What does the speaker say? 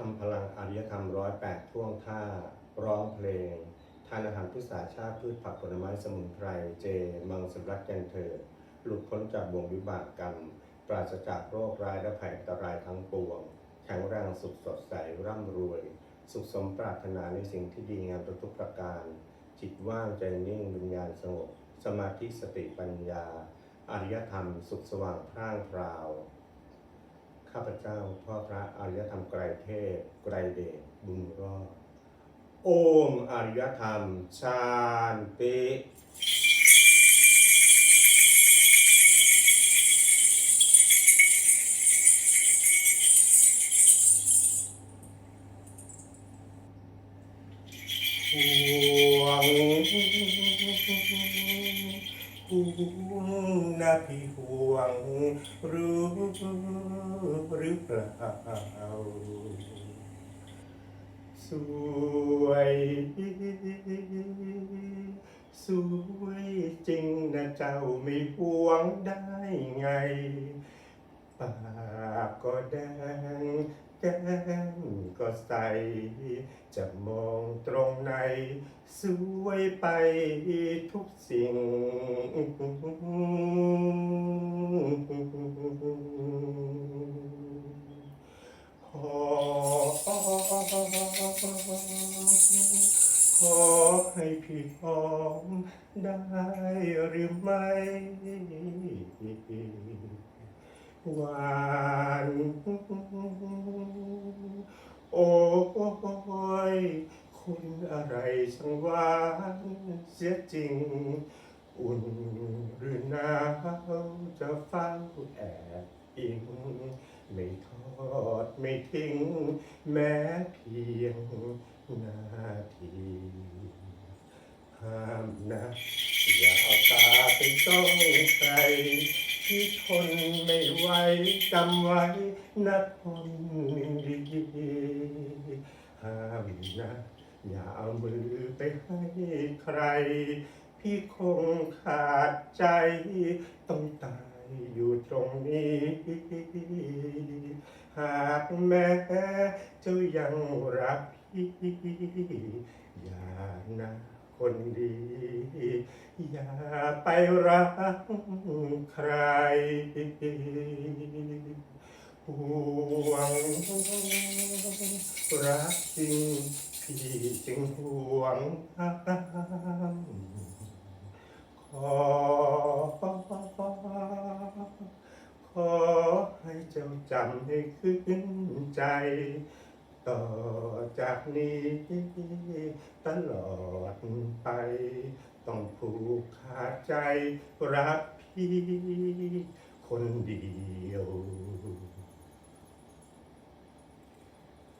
ทำพลังอารยธรรมร้อยแปดท่วงท่า ร้องเพลง ทานอาหารพืชสาชาติพืชผักผลไม้สมุนไพร เจ มังสำรักกันเถิดหลุดพ้นจากบ่วงวิบากกรรม ปราศจากโรคร้ายและภัยอันตรายทั้งปวง แข็งแรงสุขสดใสร่ำรวย สุขสมปรารถนาในสิ่งที่ดีงามทุกประการ จิตว่างใจนิ่งวิญญาณสงบ สมาธิสติปัญญาอารยธรรม สุขสว่างพร่างพราว ข้าพเจ้าพ่อพระอารยธรรมไกรเทพไกรเดชบุญรอดโอมอารยธรรมชาติห่วง ห่วงนะพี่ห่วง รู้หรือเปล่า สวย สวยจริงนะเจ้าไม่ห่วงได้ไง ปากก็แดงแก้มก็ใส จะมองตรงไหน สวยไปทุกสิ่ง ขอขอให้พี่หอมได้หรือไม่ หวานโอ้ยคุณอะไรช่างหวานเสียจริง อุ่นหรือหนาวจะเฝ้าแอบอิงไม่ทอดไม่ทิ้ง แม้เพียงนาทีห้ามนะ อย่าเอาตาไปจ้องใคร ที่ทนไม่ไหวจำไว้นะคนดีห้ามนะอย่าเอามือไปให้ใคร พี่คงขาดใจ ต้องตายอยู่ตรงนี้ หากแม้เจ้ายังรักพี่ อย่านะคนดี อย่าไปรักใครห่วงรักจริงพี่จึงห่วงขอขอให้เจ้าจำให้ขึ้นใจ ต่อจากนี้ตลอดไป ต้องผูกขาดใจรักพี่คนเดียว